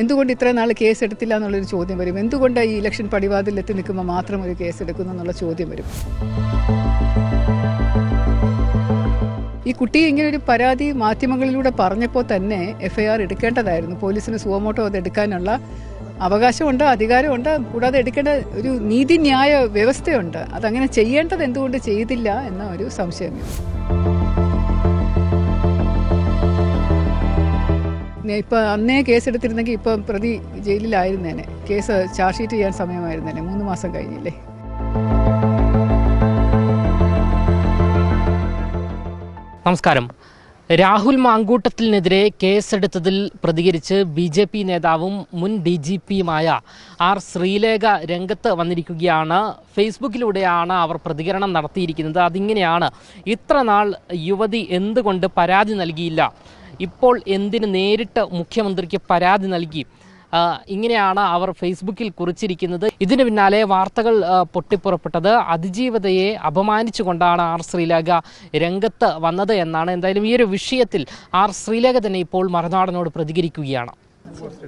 എന്തുകൊണ്ട് ഇത്ര നാൾ കേസ് എടുത്തില്ല എന്നുള്ളൊരു ചോദ്യം വരും? എന്തുകൊണ്ട് ഈ ഇലക്ഷൻ പടിവാതിൽ എത്തി നിൽക്കുമ്പോൾ മാത്രം ഒരു കേസ് എടുക്കുന്നു എന്നുള്ള ചോദ്യം വരും? ഈ കുട്ടി ഇങ്ങനെ ഒരു പരാതി മാധ്യമങ്ങളിലൂടെ പറഞ്ഞപ്പോൾ തന്നെ എഫ്ഐആർ എടുക്കേണ്ടതായിരുന്നു. പോലീസിന് സുവമോട്ടോ അത് എടുക്കാനുള്ള അവകാശമുണ്ട് അധികാരമുണ്ട് കൂടാതെ എടുക്കേണ്ട ഒരു നീതിന്യായ വ്യവസ്ഥയുണ്ട്. അതങ്ങനെ ചെയ്യേണ്ടത് എന്തുകൊണ്ട് ചെയ്തില്ല എന്ന ഒരു സംശയം. ഇപ്പം അന്നേ കേസെടുത്തിരുന്നെങ്കിൽ ഇപ്പം പ്രതി ജയിലിലായിരുന്നേനെ. കേസ് ചാർജ് ഷീറ്റ് ചെയ്യാൻ സമയമായിരുന്നേനെ. മൂന്ന് മാസം കഴിഞ്ഞില്ലേ. നമസ്കാരം. രാഹുൽ മാങ്കൂട്ടത്തിനെതിരെ കേസെടുത്തതിൽ പ്രതികരിച്ച് ബി ജെ പി നേതാവും മുൻ ഡി ജി പിയുമായ ആർ ശ്രീലേഖ രംഗത്ത് വന്നിരിക്കുകയാണ്. ഫേസ്ബുക്കിലൂടെയാണ് അവർ പ്രതികരണം നടത്തിയിരിക്കുന്നത്. അതിങ്ങനെയാണ് ഇത്ര നാൾ യുവതി എന്തുകൊണ്ട് പരാതി നൽകിയില്ല? ഇപ്പോൾ എന്തിന് നേരിട്ട് മുഖ്യമന്ത്രിക്ക് പരാതി നൽകി? ഇങ്ങനെയാണ് അവർ ഫേസ്ബുക്കിൽ കുറിച്ചിരിക്കുന്നത്. ഇതിന് പിന്നാലെ വാർത്തകൾ പൊട്ടിപ്പുറപ്പെട്ടത്. അതിജീവതയെ അപമാനിച്ചുകൊണ്ടാണ് ആർ ശ്രീലേഖ രംഗത്ത് വന്നത് എന്നാണ്. എന്തായാലും ഈ ഒരു വിഷയത്തിൽ ആർ ശ്രീലേഖ തന്നെ ഇപ്പോൾ മറുനാടനോട് പ്രതികരിക്കുകയാണ്.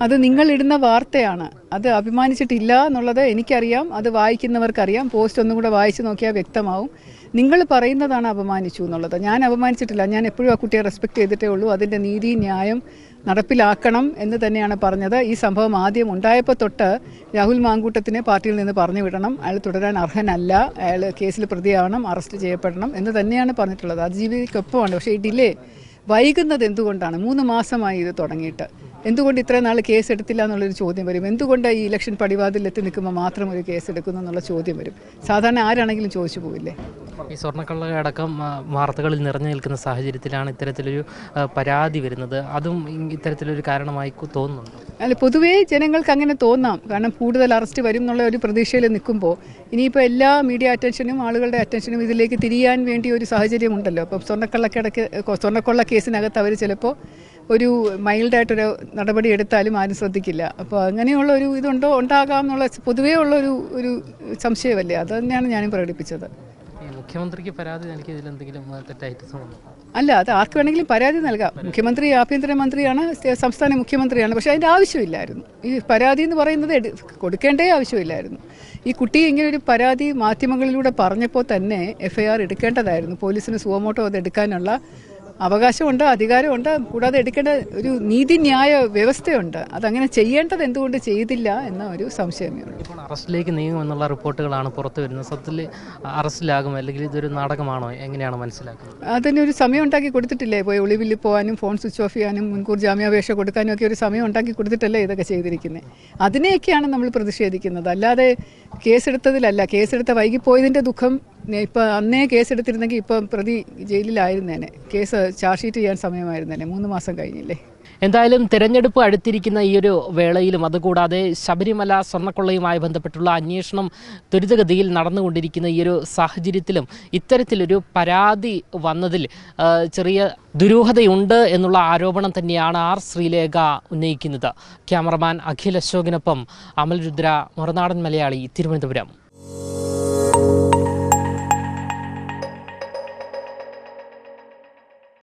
അത് നിങ്ങൾ ഇടുന്ന വാർത്തയാണ്. അത് അഭിമാനിച്ചിട്ടില്ല എന്നുള്ളത് എനിക്കറിയാം അത് വായിക്കുന്നവർക്കറിയാം. പോസ്റ്റ് ഒന്നും കൂടെ വായിച്ചു നോക്കിയാൽ വ്യക്തമാവും. നിങ്ങൾ പറയുന്നതാണ് അപമാനിച്ചു എന്നുള്ളത്. ഞാൻ അപമാനിച്ചിട്ടില്ല. ഞാൻ എപ്പോഴും ആ കുട്ടിയെ റെസ്പെക്ട് ചെയ്തിട്ടേ ഉള്ളൂ. അതിന്റെ നീതി ന്യായം നടപ്പിലാക്കണം എന്ന് തന്നെയാണ് പറഞ്ഞത്. ഈ സംഭവം ആദ്യം ഉണ്ടായപ്പോൾ തൊട്ട് രാഹുൽ മാങ്കൂട്ടത്തിനെ പാർട്ടിയിൽ നിന്ന് പറഞ്ഞു വിടണം. അയാൾ തുടരാൻ അർഹനല്ല. അയാൾ കേസിൽ പ്രതിയാവണം അറസ്റ്റ് ചെയ്യപ്പെടണം എന്ന് തന്നെയാണ് പറഞ്ഞിട്ടുള്ളത്. അതിജീവിക്കൊപ്പമാണ് പക്ഷേ ഈ ഡിലേ വൈകുന്നത് എന്തുകൊണ്ടാണ്? മൂന്ന് മാസമായി ഇത് തുടങ്ങിയിട്ട്. എന്തുകൊണ്ട് ഇത്ര നാൾ കേസ് എടുത്തില്ല എന്നുള്ളൊരു ചോദ്യം വരും? എന്തുകൊണ്ട് ഈ ഇലക്ഷൻ പടിവാതിലെത്തി നിൽക്കുമ്പോൾ മാത്രം ഒരു കേസ് എടുക്കുന്നു എന്നുള്ള ചോദ്യം വരും? സാധാരണ ആരാണെങ്കിലും ചോദിച്ചു പോവില്ലേ? ഈ സ്വർണക്കള്ളടക്കം വാർത്തകളിൽ നിറഞ്ഞു നിൽക്കുന്ന സാഹചര്യത്തിലാണ് ഇത്തരത്തിലൊരു പരാതി വരുന്നത്. അതും ഇത്തരത്തിലൊരു കാരണമായി തോന്നുന്നുണ്ട്? അല്ല പൊതുവേ ജനങ്ങൾക്ക് അങ്ങനെ തോന്നാം. കാരണം കൂടുതൽ അറസ്റ്റ് വരും എന്നുള്ള ഒരു പ്രതീക്ഷയിൽ നിൽക്കുമ്പോൾ ഇനിയിപ്പോൾ എല്ലാ മീഡിയ അറ്റൻഷനും ആളുകളുടെ അറ്റൻഷനും ഇതിലേക്ക് തിരിയാൻ വേണ്ടി ഒരു സാഹചര്യം ഉണ്ടല്ലോ അപ്പം സ്വർണക്കള്ളക്കിടക്ക് സ്വർണക്കൊള്ള കേസിനകത്ത് അവർ ചിലപ്പോൾ ഒരു മൈൽഡായിട്ടൊരു നടപടി എടുത്താലും ആരും ശ്രദ്ധിക്കില്ല. അപ്പോൾ അങ്ങനെയുള്ള ഒരു ഇതുണ്ടോ? ഉണ്ടാകാം എന്നുള്ള പൊതുവേ ഉള്ളൊരു ഒരു ഒരു സംശയമല്ലേ? അത് തന്നെയാണ് ഞാനും പ്രകടിപ്പിച്ചത്. മുഖ്യമന്ത്രിക്ക് പരാതി നൽകിയ എന്തെങ്കിലും തെറ്റായിട്ട് അല്ല അത് ആർക്ക് വേണമെങ്കിലും പരാതി നൽകാം. മുഖ്യമന്ത്രി ആഭ്യന്തരമന്ത്രിയാണ് മന്ത്രിയാണ് സംസ്ഥാന മുഖ്യമന്ത്രിയാണ്. പക്ഷേ അതിന്റെ ആവശ്യമില്ലായിരുന്നു. ഈ പരാതി എന്ന് പറയുന്നത് കൊടുക്കേണ്ടേ ആവശ്യമില്ലായിരുന്നു. ഈ കുട്ടി ഇങ്ങനെ ഒരു പരാതി മാധ്യമങ്ങളിലൂടെ പറഞ്ഞപ്പോൾ തന്നെ എഫ്ഐആർ എടുക്കേണ്ടതായിരുന്നു. പോലീസിന് സുഖമോട്ടോ അത് എടുക്കാനുള്ള അവകാശമുണ്ട് അധികാരമുണ്ട് കൂടാതെ എടുക്കേണ്ട ഒരു നീതിന്യായ വ്യവസ്ഥയുണ്ട്. അതങ്ങനെ ചെയ്യേണ്ടത് എന്തുകൊണ്ട് ചെയ്തില്ല എന്ന ഒരു സംശയമേ ഉള്ളൂ. ഇപ്പോൾ അറസ്റ്റിലേക്ക് നീങ്ങുമെന്നുള്ള റിപ്പോർട്ടുകളാണ് പുറത്തു വരുന്നത്. സത്യത്തിൽ അറസ്റ്റിലാകും അല്ലെങ്കിൽ ഇതൊരു നാടകമാണോ? എങ്ങനെയാണ് മനസ്സിലാക്കുന്നത്? അതിനൊരു സമയം ഉണ്ടാക്കി കൊടുത്തിട്ടില്ലേ? പോയി ഒളിവിൽ പോകാനും ഫോൺ സ്വിച്ച് ഓഫ് ചെയ്യാനും മുൻകൂർ ജാമ്യാപേക്ഷ കൊടുക്കാനും ഒക്കെ ഒരു സമയം ഉണ്ടാക്കി കൊടുത്തിട്ടല്ലേ ഇതൊക്കെ ചെയ്തിരിക്കുന്നത് അതിനെയൊക്കെയാണ് നമ്മൾ പ്രതിഷേധിക്കുന്നത്. അല്ലാതെ കേസെടുത്തതിലല്ല. കേസെടുത്ത വൈകിപ്പോയതിന്റെ ദുഃഖം ഇപ്പം അന്നേ കേസെടുത്തിരുന്നെങ്കിൽ ഇപ്പം പ്രതി ജയിലിലായിരുന്നേനെ കേസ് ചാർജ് ഷീറ്റ് ചെയ്യാൻ സമയമായിരുന്നേനെ മൂന്ന് മാസം കഴിഞ്ഞില്ലേ. എന്തായാലും തെരഞ്ഞെടുപ്പ് അടുത്തിരിക്കുന്ന ഈ ഒരു വേളയിലും അതുകൂടാതെ ശബരിമല സ്വർണക്കൊള്ളയുമായി ബന്ധപ്പെട്ടുള്ള അന്വേഷണം ത്വരിതഗതിയിൽ നടന്നുകൊണ്ടിരിക്കുന്ന ഈ ഒരു സാഹചര്യത്തിലും ഇത്തരത്തിലൊരു പരാതി വന്നതിൽ ചെറിയ ദുരൂഹതയുണ്ട് എന്നുള്ള ആരോപണം തന്നെയാണ് ആർ ശ്രീലേഖ ഉന്നയിക്കുന്നത്. ക്യാമറമാൻ അഖിൽ അശോകിനൊപ്പം അമൽ രുദ്ര മറുനാടൻ മലയാളി തിരുവനന്തപുരം.